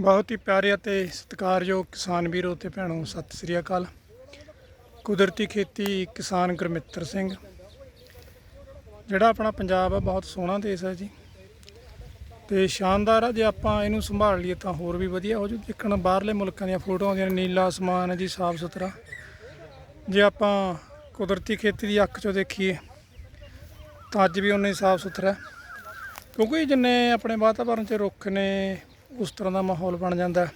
ਬਹੁਤ ਹੀ ਪਿਆਰੇ ਅਤੇ ਸਤਿਕਾਰਯੋਗ ਕਿਸਾਨ ਵੀਰੋ ਤੇ ਭੈਣੋ, ਸਤਿ ਸ੍ਰੀ ਅਕਾਲ। ਕੁਦਰਤੀ ਖੇਤੀ ਕਿਸਾਨ ਗੁਰਮਿੱਤਰ ਸਿੰਘ। ਜਿਹੜਾ ਆਪਣਾ ਪੰਜਾਬ ਆ, ਬਹੁਤ ਸੋਹਣਾ ਦੇਸ਼ ਹੈ ਜੀ। ਤੇ ਸ਼ਾਨਦਾਰ ਆ, ਜੇ ਆਪਾਂ ਇਹਨੂੰ ਸੰਭਾਲ ਲਈਏ ਤਾਂ ਹੋਰ ਵੀ ਵਧੀਆ ਹੋ ਜੂ। ਦੇਖਣ ਬਾਹਰਲੇ ਮੁਲਕਾਂ ਦੀਆਂ ਫੋਟੋਆਂ ਆਉਂਦੀਆਂ ਨੇ, ਨੀਲਾ ਅਸਮਾਨ ਹੈ ਜੀ, ਸਾਫ਼ ਸੁਥਰਾ। ਜੇ ਆਪਾਂ ਕੁਦਰਤੀ ਖੇਤੀ ਦੀ ਅੱਖ ਚੋਂ ਦੇਖੀਏ, ਤਾਂ ਅੱਜ ਵੀ ਉਨਾ ਹੀ ਸਾਫ਼ ਸੁਥਰਾ। ਕਿਉਂਕਿ ਜਿੰਨੇ ਆਪਣੇ ਵਾਤਾਵਰਣ 'ਚ ਰੁੱਖ ਨੇ ਉਸ ਤਰ੍ਹਾਂ ਦਾ ਮਾਹੌਲ ਬਣ ਜਾਂਦਾ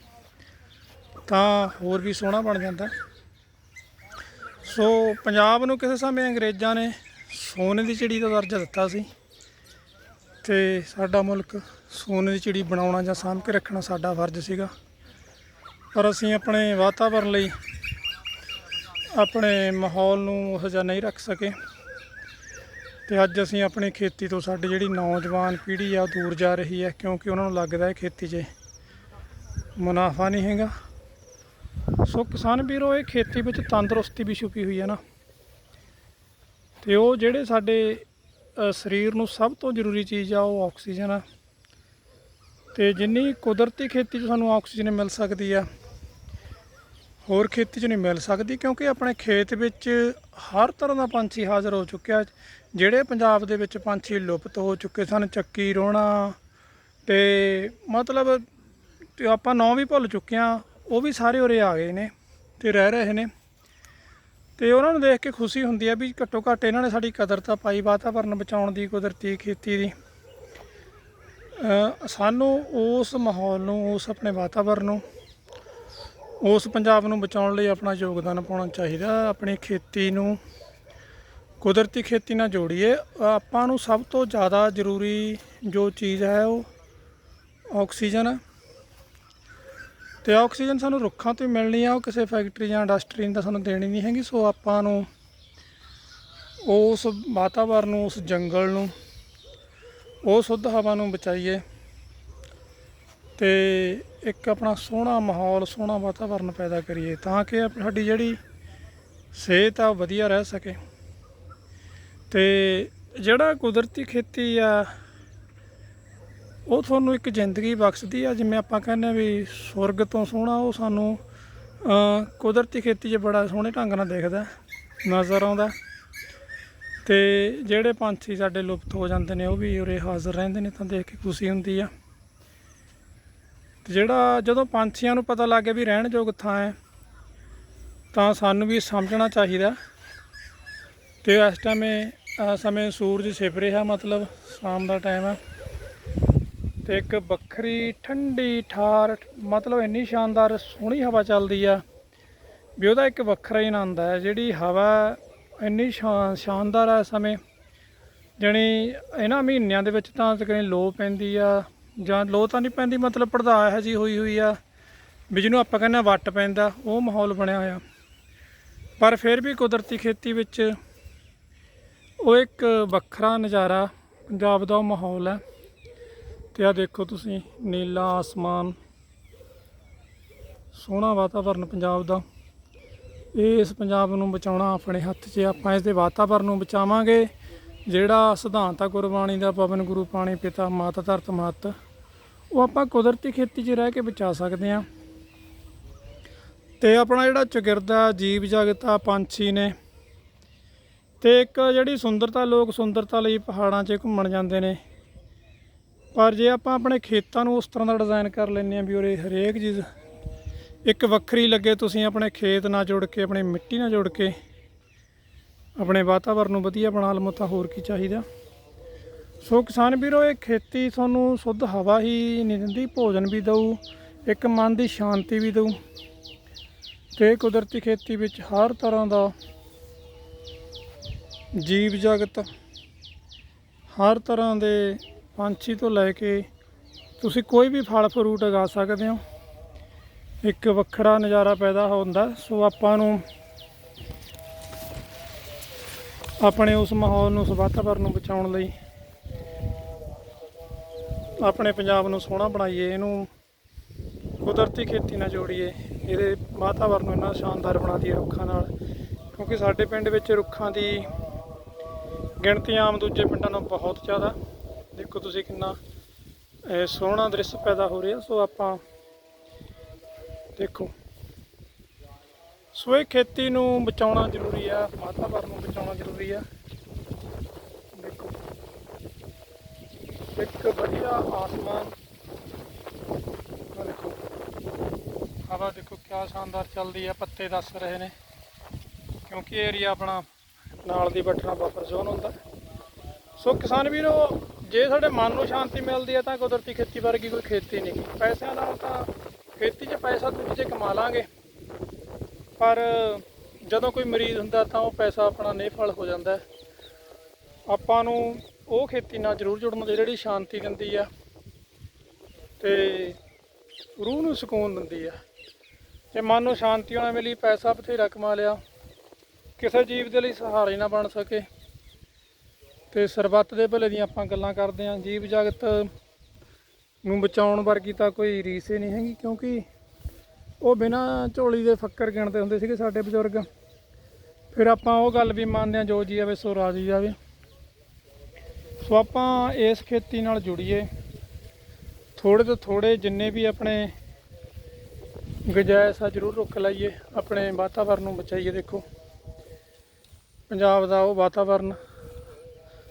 ਤਾਂ ਹੋਰ ਵੀ ਸੋਹਣਾ ਬਣ ਜਾਂਦਾ ਸੋ ਪੰਜਾਬ ਨੂੰ ਕਿਸੇ ਸਮੇਂ ਅੰਗਰੇਜ਼ਾਂ ਨੇ ਸੋਨੇ ਦੀ ਚਿੜੀ ਦਾ ਦਰਜਾ ਦਿੱਤਾ ਸੀ ਤੇ ਸਾਡਾ ਮੁਲਕ ਸੋਨੇ ਦੀ ਚਿੜੀ ਬਣਾਉਣਾ ਜਾਂ ਸਾਂਭ ਕੇ ਰੱਖਣਾ ਸਾਡਾ ਫਰਜ਼ ਸੀਗਾ। ਪਰ ਅਸੀਂ ਆਪਣੇ ਵਾਤਾਵਰਣ ਲਈ ਆਪਣੇ ਮਾਹੌਲ ਨੂੰ ਉਹ ਜਿਹਾ ਨਹੀਂ ਰੱਖ ਸਕੇ। ਤੇ ਅੱਜ ਅਸੀਂ ਆਪਣੀ ਖੇਤੀ ਤੋਂ ਸਾਡੀ ਜਿਹੜੀ ਨੌਜਵਾਨ ਪੀੜ੍ਹੀ ਆ ਉਹ ਦੂਰ ਜਾ ਰਹੀ ਹੈ, ਕਿਉਂਕਿ ਉਹਨਾਂ ਨੂੰ ਲੱਗਦਾ ਹੈ ਖੇਤੀ 'ਚ ਮੁਨਾਫਾ ਨਹੀਂ ਹੈਗਾ। ਸੋ ਕਿਸਾਨ ਵੀਰੋ, ਇਹ ਖੇਤੀ ਵਿੱਚ ਤੰਦਰੁਸਤੀ ਵੀ ਛੁਪੀ ਹੋਈ ਹੈ ਨਾ। ਤੇ ਉਹ ਜਿਹੜੇ ਸਾਡੇ ਸਰੀਰ ਨੂੰ ਸਭ ਤੋਂ ਜ਼ਰੂਰੀ ਚੀਜ਼ ਆ, ਉਹ ਆਕਸੀਜਨ ਆ। ਤੇ ਜਿੰਨੀ ਕੁਦਰਤੀ ਖੇਤੀ 'ਚ ਸਾਨੂੰ ਆਕਸੀਜਨ ਮਿਲ ਸਕਦੀ ਆ ਹੋਰ ਖੇਤੀ 'ਚ ਨਹੀਂ ਮਿਲ ਸਕਦੀ ਕਿਉਂਕਿ ਆਪਣੇ ਖੇਤ ਵਿੱਚ ਹਰ ਤਰ੍ਹਾਂ ਦਾ ਪੰਛੀ ਹਾਜ਼ਰ ਹੋ ਚੁੱਕਿਆ ਜਿਹੜੇ ਪੰਜਾਬ ਦੇ ਵਿੱਚ ਪੰਛੀ ਲੁਪਤ ਹੋ ਚੁੱਕੇ ਸਨ, ਚੱਕੀ, ਰੋਣਾ ਤੇ ਮਤਲਬ ਤੇ ਆਪਾਂ ਨਾਂ ਵੀ ਭੁੱਲ ਚੁੱਕੇ ਆ ਉਹ ਵੀ ਸਾਰੇ ਉਰੇ ਆ ਗਏ ਨੇ ਤੇ ਰਹਿ ਰਹੇ ਨੇ। ਤੇ ਉਹਨਾਂ ਨੂੰ ਦੇਖ ਕੇ ਖੁਸ਼ੀ ਹੁੰਦੀ ਆ ਵੀ ਘੱਟੋ ਘੱਟ ਇਹਨਾਂ ਨੇ ਸਾਡੀ ਕਦਰ ਤਾਂ ਪਾਈ, ਵਾਤਾਵਰਨ ਬਚਾਉਣ ਦੀ, ਕੁਦਰਤੀ ਖੇਤੀ ਦੀ। ਸਾਨੂੰ ਉਸ ਮਾਹੌਲ ਨੂੰ, ਉਸ ਆਪਣੇ ਵਾਤਾਵਰਨ ਨੂੰ ਉਸ ਪੰਜਾਬ ਨੂੰ ਬਚਾਉਣ ਲਈ ਆਪਣਾ ਯੋਗਦਾਨ ਪਾਉਣਾ ਚਾਹੀਦਾ, ਆਪਣੀ ਖੇਤੀ ਨੂੰ ਕੁਦਰਤੀ ਖੇਤੀ ਨਾਲ ਜੋੜੀਏ। ਆਪਾਂ ਨੂੰ ਸਭ ਤੋਂ ਜ਼ਿਆਦਾ ਜ਼ਰੂਰੀ ਜੋ ਚੀਜ਼ ਹੈ ਉਹ ਆਕਸੀਜਨ ਹੈ। ਤੇ ਆਕਸੀਜਨ ਸਾਨੂੰ ਰੁੱਖਾਂ ਤੋਂ ਮਿਲਣੀ ਆ, ਉਹ ਕਿਸੇ ਫੈਕਟਰੀ ਜਾਂ ਇੰਡਸਟਰੀ ਨੇ ਤਾਂ ਸਾਨੂੰ ਦੇਣੀ ਨਹੀਂ ਹੈਗੀ। ਸੋ ਆਪਾਂ ਨੂੰ ਉਸ ਵਾਤਾਵਰਨ ਨੂੰ, ਉਸ ਜੰਗਲ ਨੂੰ ਉਸ ਸ਼ੁੱਧ ਹਵਾ ਨੂੰ ਬਚਾਈਏ। ਤੇ ਇੱਕ ਆਪਣਾ ਸੋਹਣਾ ਮਾਹੌਲ, ਸੋਹਣਾ ਵਾਤਾਵਰਨ ਪੈਦਾ ਕਰੀਏ ਤਾਂ ਕਿ ਆਪ- ਸਾਡੀ ਜਿਹੜੀ ਸਿਹਤ ਆ ਉਹ ਵਧੀਆ ਰਹਿ ਸਕੇ। ਤੇ ਜਿਹੜਾ ਕੁਦਰਤੀ ਖੇਤੀ ਆ, ਉਹ ਤੁਹਾਨੂੰ ਇੱਕ ਜ਼ਿੰਦਗੀ ਬਖਸ਼ਦੀ ਆ, ਜਿਵੇਂ ਆਪਾਂ ਕਹਿੰਦੇ ਆ ਵੀ ਸਵਰਗ ਤੋਂ ਸੋਹਣਾ, ਉਹ ਸਾਨੂੰ ਕੁਦਰਤੀ ਖੇਤੀ 'ਚ ਬੜਾ ਸੋਹਣੇ ਢੰਗ ਨਾਲ ਦਿਖਦਾ, ਨਜ਼ਰ ਆਉਂਦਾ। ਤੇ ਜਿਹੜੇ ਪੰਛੀ ਸਾਡੇ ਲੁਪਤ ਹੋ ਜਾਂਦੇ ਨੇ, ਉਹ ਵੀ ਉਰੇ ਹਾਜ਼ਰ ਰਹਿੰਦੇ ਨੇ, ਤਾਂ ਦੇਖ ਕੇ ਖੁਸ਼ੀ ਹੁੰਦੀ ਆ। ਤੇ ਜਿਹੜਾ ਜਦੋਂ ਪੰਛੀਆਂ ਨੂੰ ਪਤਾ ਲੱਗ ਗਿਆ ਵੀ ਰਹਿਣ ਯੋਗ ਥਾਂ ਹੈ, ਤਾਂ ਸਾਨੂੰ ਵੀ ਸਮਝਣਾ ਚਾਹੀਦਾ। ਤੇ ਇਸ ਟਾਈਮ ਸਮੇਂ ਸੂਰਜ ਛਿਪ ਰਿਹਾ, ਮਤਲਬ ਸ਼ਾਮ ਦਾ ਟਾਈਮ ਹੈ ਤੇ ਇੱਕ ਵੱਖਰੀ ਠੰਡੀ ਠਾਰ, ਮਤਲਬ ਇੰਨੀ ਸ਼ਾਨਦਾਰ ਸੋਹਣੀ ਹਵਾ ਚੱਲਦੀ ਆ ਵੀ ਉਹਦਾ ਇੱਕ ਵੱਖਰਾ ਹੀ ਆਨੰਦ ਹੈ ਜਿਹੜੀ ਹਵਾ ਇੰਨੀ ਸ਼ਾ- ਸ਼ਾਨਦਾਰ ਹੈ ਇਸ ਸਮੇਂ। ਜਣੀ ਇਹਨਾਂ ਮਹੀਨਿਆਂ ਦੇ ਵਿੱਚ ਤਾਂ ਤਕਰੀਬਨ ਲੋ ਪੈਂਦੀ ਆ ਜਾਂ ਲੋ ਤਾਂ ਨਹੀਂ ਪੈਂਦੀ, ਮਤਲਬ ਪੜਦਾ ਹੈ ਜੀ ਹੋਈ ਹੋਈ ਆ ਵੀ ਜਿਹਨੂੰ ਆਪਾਂ ਕਹਿੰਦੇ ਵੱਟ ਪੈਂਦਾ, ਉਹ ਮਾਹੌਲ ਬਣਿਆ ਹੋਇਆ। ਪਰ ਫਿਰ ਵੀ ਕੁਦਰਤੀ ਖੇਤੀ ਵਿੱਚ ਉਹ ਇੱਕ ਵੱਖਰਾ ਨਜ਼ਾਰਾ ਪੰਜਾਬ ਦਾ ਉਹ ਮਾਹੌਲ ਹੈ। ਤੇ ਆ ਦੇਖੋ ਤੁਸੀਂ, ਨੀਲਾ ਆਸਮਾਨ, ਸੋਹਣਾ ਵਾਤਾਵਰਨ ਪੰਜਾਬ ਦਾ। ਇਸ ਪੰਜਾਬ ਨੂੰ ਬਚਾਉਣਾ ਆਪਣੇ ਹੱਥ 'ਚ, ਆਪਾਂ ਇਸ ਦੇ ਵਾਤਾਵਰਨ ਨੂੰ ਬਚਾਵਾਂਗੇ। ਜਿਹੜਾ ਸਿਧਾਂਤ ਆ ਗੁਰਬਾਣੀ ਦਾ, ਪਵਨ ਗੁਰੂ, ਪਾਣੀ ਪਿਤਾ, ਮਾਤਾ ਧਰਤ ਮਹੱਤ ਉਹ ਆਪਾਂ ਕੁਦਰਤੀ ਖੇਤੀ 'ਚ ਰਹਿ ਕੇ ਬਚਾ ਸਕਦੇ ਹਾਂ। ਤੇ ਆਪਣਾ ਜਿਹੜਾ ਚਗਿਰਦਾ ਜੀਵ ਜਗਤ ਆ ਪੰਛੀ ਨੇ ਤੇ ਇੱਕ ਜਿਹੜੀ ਸੁੰਦਰਤਾ, ਲੋਕ ਸੁੰਦਰਤਾ ਲਈ ਪਹਾੜਾਂ 'ਚ ਘੁੰਮਣ ਜਾਂਦੇ ਨੇ। ਪਰ ਜੇ ਆਪਾਂ ਆਪਣੇ ਖੇਤਾਂ ਨੂੰ ਉਸ ਤਰ੍ਹਾਂ ਦਾ ਡਿਜ਼ਾਈਨ ਕਰ ਲੈਂਦੇ ਹਾਂ ਵੀ ਉਰੇ ਹਰੇਕ ਚੀਜ਼ ਇੱਕ ਵੱਖਰੀ ਲੱਗੇ, ਤੁਸੀਂ ਆਪਣੇ ਖੇਤ ਨਾਲ ਜੁੜ ਕੇ, ਆਪਣੀ ਮਿੱਟੀ ਨਾਲ ਜੁੜ ਕੇ, ਆਪਣੇ ਵਾਤਾਵਰਨ ਨੂੰ ਵਧੀਆ ਬਣਾ ਲਵੋ, ਤਾਂ ਹੋਰ ਕੀ ਚਾਹੀਦਾ। ਸੋ ਕਿਸਾਨ ਵੀਰੋ, ਇਹ ਖੇਤੀ ਤੁਹਾਨੂੰ ਸ਼ੁੱਧ ਹਵਾ ਹੀ ਨਹੀਂ ਦਿੰਦੀ, ਭੋਜਨ ਵੀ ਦਊ, ਇੱਕ ਮਨ ਦੀ ਸ਼ਾਂਤੀ ਵੀ ਦਊ। ਤੇ ਕੁਦਰਤੀ ਖੇਤੀ ਵਿੱਚ ਹਰ ਤਰ੍ਹਾਂ ਦਾ ਜੀਵ ਜਗਤ, ਹਰ ਤਰ੍ਹਾਂ ਦੇ ਪੰਛੀ ਤੋਂ ਲੈ ਕੇ ਤੁਸੀਂ ਕੋਈ ਵੀ ਫਲ ਫਰੂਟ ਉਗਾ ਸਕਦੇ ਹੋ। ਇੱਕ ਵੱਖਰਾ ਨਜ਼ਾਰਾ ਪੈਦਾ ਹੁੰਦਾ। ਸੋ ਆਪਾਂ ਨੂੰ ਆਪਣੇ ਉਸ ਮਾਹੌਲ ਨੂੰ, ਉਸ ਵਾਤਾਵਰਨ ਨੂੰ ਬਚਾਉਣ ਲਈ ਆਪਣੇ ਪੰਜਾਬ ਨੂੰ ਸੋਹਣਾ ਬਣਾਈਏ, ਇਹਨੂੰ ਕੁਦਰਤੀ ਖੇਤੀ ਨਾਲ ਜੋੜੀਏ, ਇਹਦੇ ਵਾਤਾਵਰਨ ਨੂੰ ਇੰਨਾ ਸ਼ਾਨਦਾਰ ਬਣਾ ਦਈਏ ਰੁੱਖਾਂ ਨਾਲ, ਕਿਉਂਕਿ ਸਾਡੇ ਪਿੰਡ ਵਿੱਚ ਰੁੱਖਾਂ ਦੀ ਗਿਣਤੀ ਆਮ ਦੂਜੇ ਪਿੰਡਾਂ ਨਾਲੋਂ ਬਹੁਤ ਜ਼ਿਆਦਾ। ਦੇਖੋ ਤੁਸੀਂ ਕਿੰਨਾ ਸੋਹਣਾ ਦ੍ਰਿਸ਼ ਪੈਦਾ ਹੋ ਰਿਹਾ, ਸੋ ਆਪਾਂ ਦੇਖੋ। ਸੋ ਇਹ ਖੇਤੀ ਨੂੰ ਬਚਾਉਣਾ ਜ਼ਰੂਰੀ ਆ, ਵਾਤਾਵਰਨ ਨੂੰ ਬਚਾਉਣਾ ਜ਼ਰੂਰੀ ਆ। ਇੱਕ ਵਧੀਆ ਆਸਮਾਨ ਦੇਖੋ। ਹਵਾ ਦੇਖੋ ਕਿਆ ਸ਼ਾਨਦਾਰ ਚੱਲਦੀ ਹੈ ਪੱਤੇ ਦੱਸ ਰਹੇ ਨੇ। ਕਿਉਂਕਿ ਏਰੀਆ ਆਪਣਾ ਨਾਲ ਦੀ ਬੱਠਣਾ ਬਫਰ ਜ਼ੋਨ ਹੁੰਦਾ। ਸੋ ਕਿਸਾਨ ਵੀਰੋ, ਜੇ ਸਾਡੇ ਮਨ ਨੂੰ ਸ਼ਾਂਤੀ ਮਿਲਦੀ ਹੈ ਤਾਂ ਕੁਦਰਤੀ ਖੇਤੀ ਵਰਗੀ ਕੋਈ ਖੇਤੀ ਨਹੀਂ। ਪੈਸਿਆਂ ਨਾਲ ਤਾਂ ਖੇਤੀ 'ਚ ਪੈਸਾ ਤੁਸੀਂ ਜੇ ਕਮਾ ਲਾਂਗੇ, ਪਰ ਜਦੋਂ ਕੋਈ ਮਰੀਜ਼ ਹੁੰਦਾ ਤਾਂ ਉਹ ਪੈਸਾ ਆਪਣਾ ਨਿਫਲ ਹੋ ਜਾਂਦਾ। ਆਪਾਂ ਨੂੰ ਉਹ ਖੇਤੀ ਨਾਲ ਜ਼ਰੂਰ ਜੁੜਨਾ ਚਾਹੀਦਾ ਜਿਹੜੀ ਸ਼ਾਂਤੀ ਦਿੰਦੀ ਆ ਤੇ ਰੂਹ ਨੂੰ ਸਕੂਨ ਦਿੰਦੀ ਆ। ਜੇ ਮਨ ਨੂੰ ਸ਼ਾਂਤੀ ਨਾ ਮਿਲੀ, ਪੈਸਾ ਬਥੇਰਾ ਕਮਾ ਲਿਆ, ਕਿਸੇ ਜੀਵ ਦੇ ਲਈ ਸਹਾਰੇ ਨਾ ਬਣ ਸਕੇ, ਤੇ ਸਰਬੱਤ ਦੇ ਭਲੇ ਦੀਆਂ ਆਪਾਂ ਗੱਲਾਂ ਕਰਦੇ ਆਂ ਜੀਵ ਜਗਤ ਨੂੰ ਬਚਾਉਣ ਵਰਗੀ ਤਾਂ ਕੋਈ ਰੀਸ ਹੀ ਨਹੀਂ ਹੈਗੀ, ਕਿਉਂਕਿ ਉਹ ਬਿਨਾਂ ਝੋਲੀ ਦੇ ਫੱਕਰ ਗਿਣਦੇ ਹੁੰਦੇ ਸੀਗੇ ਸਾਡੇ ਬਜ਼ੁਰਗ। ਫਿਰ ਆਪਾਂ ਉਹ ਗੱਲ ਵੀ ਮੰਨਦੇ ਆਂ ਜੋ ਜੀ ਆਵੇ ਸੋ ਰਾਜੀ ਜਾਵੇ। ਸੋ ਆਪਾਂ ਇਸ ਖੇਤੀ ਨਾਲ ਜੁੜੀਏ। ਥੋੜੇ ਤੋਂ ਥੋੜੇ ਜਿੰਨੇ ਵੀ ਆਪਣੇ ਗੁਜਾਇਸ਼ ਆ, ਜ਼ਰੂਰ ਰੁੱਖ ਲਾਈਏ। ਆਪਣੇ ਵਾਤਾਵਰਨ ਨੂੰ ਬਚਾਈਏ ਦੇਖੋ। ਪੰਜਾਬ ਦਾ ਉਹ ਵਾਤਾਵਰਨ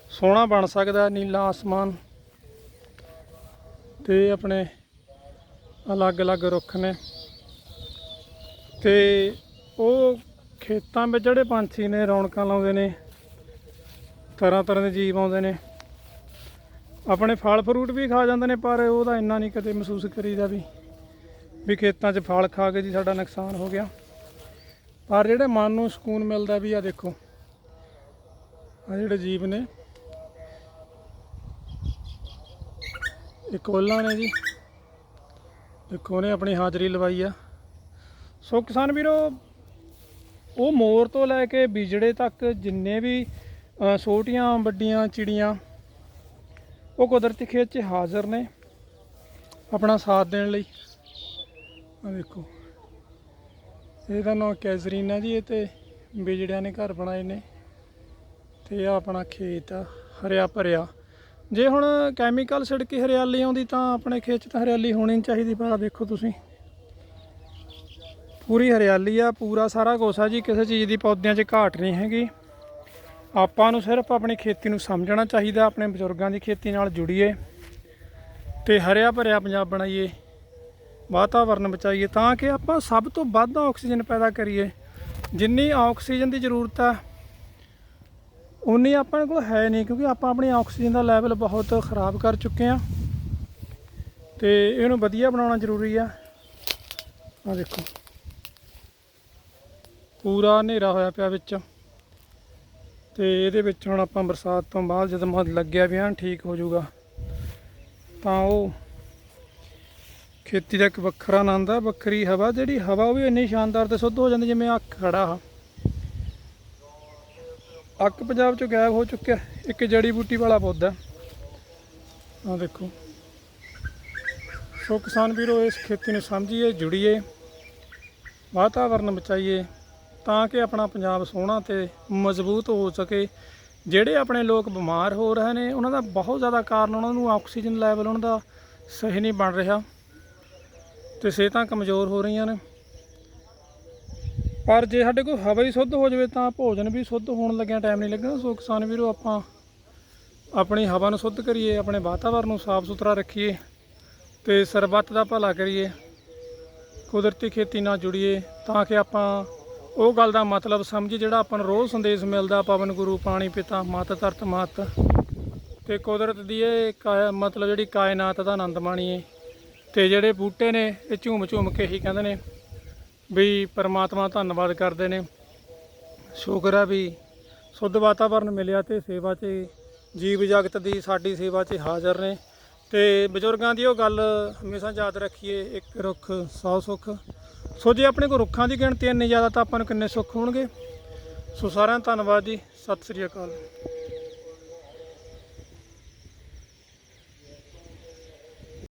ਸੋਹਣਾ ਬਣ ਸਕਦਾ ਨੀਲਾ ਆਸਮਾਨ ਤੇ ਆਪਣੇ ਅਲੱਗ-ਅਲੱਗ ਰੁੱਖ ਨੇ। ਤੇ ਉਹ ਖੇਤਾਂ ਵਿੱਚ ਜਿਹੜੇ ਪੰਛੀ ਨੇ, ਰੌਣਕਾਂ ਲਾਉਂਦੇ ਨੇ ਤਰ੍ਹਾਂ ਤਰ੍ਹਾਂ ਦੇ ਜੀਵ ਆਉਂਦੇ ਨੇ। ਆਪਣੇ ਫਲ ਫਰੂਟ ਵੀ ਖਾ ਜਾਂਦੇ ਨੇ, ਪਰ ਉਹਦਾ ਇੰਨਾ ਨਹੀਂ ਕਦੇ ਮਹਿਸੂਸ ਕਰੀਦਾ ਵੀ ਵੀ ਖੇਤਾਂ 'ਚ ਫਲ ਖਾ ਕੇ ਜੀ ਸਾਡਾ ਨੁਕਸਾਨ ਹੋ ਗਿਆ। ਪਰ ਜਿਹੜੇ ਮਨ ਨੂੰ ਸਕੂਨ ਮਿਲਦਾ ਵੀ ਆ ਦੇਖੋ ਆ ਜਿਹੜੇ ਜੀਵ ਨੇ, ਇਹ ਕੋਲਾਂ ਨੇ ਜੀ। ਦੇਖੋ ਉਹਨੇ ਆਪਣੀ ਹਾਜ਼ਰੀ ਲਵਾਈ ਆ। ਸੋ ਕਿਸਾਨ ਵੀਰੋ, ਉਹ ਮੋਰ ਤੋਂ ਲੈ ਕੇ ਬਿਜੜੇ ਤੱਕ ਜਿੰਨੇ ਵੀ ਛੋਟੀਆਂ ਵੱਡੀਆਂ, ਚਿੜੀਆਂ ਉਹ ਕੁਦਰਤੀ ਖੇਤ 'ਚ ਹਾਜ਼ਰ ਨੇ। ਆਪਣਾ ਸਾਥ ਦੇਣ ਲਈ। ਆ ਦੇਖੋ ਇਹਦਾ ਨਾਮ ਕੈਜ਼ਰੀਨ ਹੈ ਜੀ, ਇਹ ਤੇ ਬਿਜੜਿਆਂ ਨੇ ਘਰ ਬਣਾਏ ਨੇ। ਤੇ ਆ ਆਪਣਾ ਖੇਤ ਆ, ਹਰਿਆ ਭਰਿਆ। ਜੇ ਹੁਣ ਕੈਮੀਕਲ ਛਿੜਕੀ ਹਰਿਆਲੀ ਆਉਂਦੀ ਤਾਂ ਆਪਣੇ ਖੇਤ 'ਚ ਤਾਂ ਹਰਿਆਲੀ ਹੋਣੀ ਨਹੀਂ ਚਾਹੀਦੀ, ਪਰ ਦੇਖੋ ਤੁਸੀਂ। ਪੂਰੀ ਹਰਿਆਲੀ ਆ, ਪੂਰਾ ਸਾਰਾ ਕੁਛ ਆ ਜੀ, ਕਿਸੇ ਚੀਜ਼ ਦੀ ਪੌਦਿਆਂ 'ਚ ਘਾਟ ਨਹੀਂ ਹੈਗੀ। ਆਪਾਂ ਨੂੰ ਸਿਰਫ ਆਪਣੀ ਖੇਤੀ ਨੂੰ ਸਮਝਣਾ ਚਾਹੀਦਾ, ਆਪਣੇ ਬਜ਼ੁਰਗਾਂ ਦੀ ਖੇਤੀ ਨਾਲ ਜੁੜੀਏ ਤੇ ਹਰਿਆ ਭਰਿਆ ਪੰਜਾਬ ਬਣਾਈਏ, ਵਾਤਾਵਰਨ ਬਚਾਈਏ ਤਾਂ ਕਿ ਆਪਾਂ ਸਭ ਤੋਂ ਵੱਧ ਆਕਸੀਜਨ ਪੈਦਾ ਕਰੀਏ। ਜਿੰਨੀ ਆਕਸੀਜਨ ਦੀ ਜ਼ਰੂਰਤ ਆ ਉਨੀ ਆਪਣੇ ਕੋਲ ਹੈ ਨਹੀਂ ਕਿਉਂਕਿ ਆਪਾਂ ਆਪਣੀ ਆਕਸੀਜਨ ਦਾ ਲੈਵਲ ਬਹੁਤ ਖਰਾਬ ਕਰ ਚੁੱਕੇ ਆ ਤੇ ਇਹਨੂੰ ਵਧੀਆ ਬਣਾਉਣਾ ਜ਼ਰੂਰੀ ਆ। ਆ ਦੇਖੋ। ਪੂਰਾ ਹਨੇਰਾ ਹੋਇਆ ਪਿਆ ਵਿੱਚ। ਤੇ ਇਹਦੇ ਵਿੱਚ ਹੁਣ ਆਪਾਂ ਬਰਸਾਤ ਤੋਂ ਬਾਅਦ ਜਦੋਂ ਮਨ ਲੱਗਿਆ ਵੀ ਐਨ ਠੀਕ ਹੋ ਜਾਊਗਾ। ਤਾਂ ਉਹ ਖੇਤੀ ਦਾ ਇੱਕ ਵੱਖਰਾ ਆਨੰਦ ਆ, ਵੱਖਰੀ ਹਵਾ, ਜਿਹੜੀ ਹਵਾ ਉਹ ਵੀ ਇੰਨੀ ਸ਼ਾਨਦਾਰ ਤੇ ਸ਼ੁੱਧ ਹੋ ਜਾਂਦੀ ਜਿਵੇਂ ਅੱਖ ਖੜਾ ਆ। ਅੱਕ ਪੰਜਾਬ ਚੋਂ ਗਾਇਬ ਹੋ ਚੁੱਕਿਆ, ਇੱਕ ਜੜੀ ਬੂਟੀ ਵਾਲਾ ਪੌਦਾ ਆ। ਦੇਖੋ। ਸੋ ਕਿਸਾਨ ਵੀਰੋ, ਇਸ ਖੇਤੀ ਨੂੰ ਸਮਝੀਏ, ਜੁੜੀਏ, ਵਾਤਾਵਰਨ ਬਚਾਈਏ। ਤਾਂ ਕਿ ਆਪਣਾ ਪੰਜਾਬ ਸੋਹਣਾ ਤੇ ਮਜ਼ਬੂਤ ਹੋ ਸਕੇ। ਜਿਹੜੇ ਆਪਣੇ ਲੋਕ ਬਿਮਾਰ ਹੋ ਰਹੇ ਨੇ, ਉਹਨਾਂ ਦਾ ਬਹੁਤ ਜ਼ਿਆਦਾ ਕਾਰਨ ਉਹਨਾਂ ਨੂੰ ਆਕਸੀਜਨ ਲੈਵਲ ਉਹਨਾਂ ਦਾ ਸਹੀ ਨਹੀਂ ਬਣ ਰਿਹਾ ਤੇ ਸਿਹਤਾਂ ਕਮਜ਼ੋਰ ਹੋ ਰਹੀਆਂ ਨੇ। ਪਰ ਜੇ ਸਾਡੇ ਕੋਲ ਹਵਾ ਹੀ ਸ਼ੁੱਧ ਹੋ ਜਾਵੇ ਤਾਂ ਭੋਜਨ ਵੀ ਸ਼ੁੱਧ ਹੋਣ ਲੱਗਿਆ ਟਾਈਮ ਨਹੀਂ ਲੱਗਣਾ। ਸੋ ਕਿਸਾਨ ਵੀਰੋ, ਆਪਾਂ ਆਪਣੀ ਹਵਾ ਨੂੰ ਸ਼ੁੱਧ ਕਰੀਏ, ਆਪਣੇ ਵਾਤਾਵਰਨ ਨੂੰ ਸਾਫ਼ ਸੁਥਰਾ ਰੱਖੀਏ ਤੇ ਸਰਬੱਤ ਦਾ ਭਲਾ ਕਰੀਏ। ਕੁਦਰਤੀ ਖੇਤੀ ਨਾਲ ਜੁੜੀਏ ਤਾਂ ਕਿ ਆਪਾਂ ਉਹ ਗੱਲ ਦਾ ਮਤਲਬ ਸਮਝ ਜਿਹੜਾ ਆਪਾਂ ਨੂੰ ਰੋਜ਼ ਸੰਦੇਸ਼ ਮਿਲਦਾ, ਪਵਨ ਗੁਰੂ, ਪਾਣੀ ਪਿਤਾ, ਮਤ ਧਰਤ ਮਤ। ਤੇ ਕੁਦਰਤ ਦੀ ਇਹ ਕਾ- ਮਤਲਬ ਜਿਹੜੀ ਕਾਇਨਾਤ ਦਾ ਆਨੰਦ ਮਾਣੀਏ। ਤੇ ਜਿਹੜੇ ਬੂਟੇ ਨੇ, ਇਹ ਝੂਮ ਝੂਮ ਕੇ ਹੀ ਕਹਿੰਦੇ ਨੇ ਵੀ ਪਰਮਾਤਮਾ ਧੰਨਵਾਦ ਕਰਦੇ ਨੇ। ਸ਼ੁਕਰ ਹੈ ਵੀ ਸ਼ੁੱਧ ਵਾਤਾਵਰਨ ਮਿਲਿਆ ਤੇ ਸੇਵਾ 'ਚ, ਜੀਵ ਜਗਤ ਦੀ ਸਾਡੀ ਸੇਵਾ 'ਚ ਹਾਜ਼ਰ ਨੇ। ਤੇ ਬਜ਼ੁਰਗਾਂ ਦੀ ਉਹ ਗੱਲ ਹਮੇਸ਼ਾ ਯਾਦ ਰੱਖੀਏ, ਇੱਕ ਰੁੱਖ, ਸੌ ਸੁੱਖ। ਸੋ ਜੇ ਆਪਣੇ ਕੋਲ ਰੁੱਖਾਂ ਦੀ ਗਿਣਤੀ ਇੰਨੀ ਜ਼ਿਆਦਾ ਤਾਂ ਆਪਾਂ ਨੂੰ ਕਿੰਨੇ ਸੁੱਖ ਹੋਣਗੇ? ਸੋ ਸਾਰਿਆਂ ਦਾ ਧੰਨਵਾਦ ਜੀ। ਸਤਿ ਸ੍ਰੀ ਅਕਾਲ।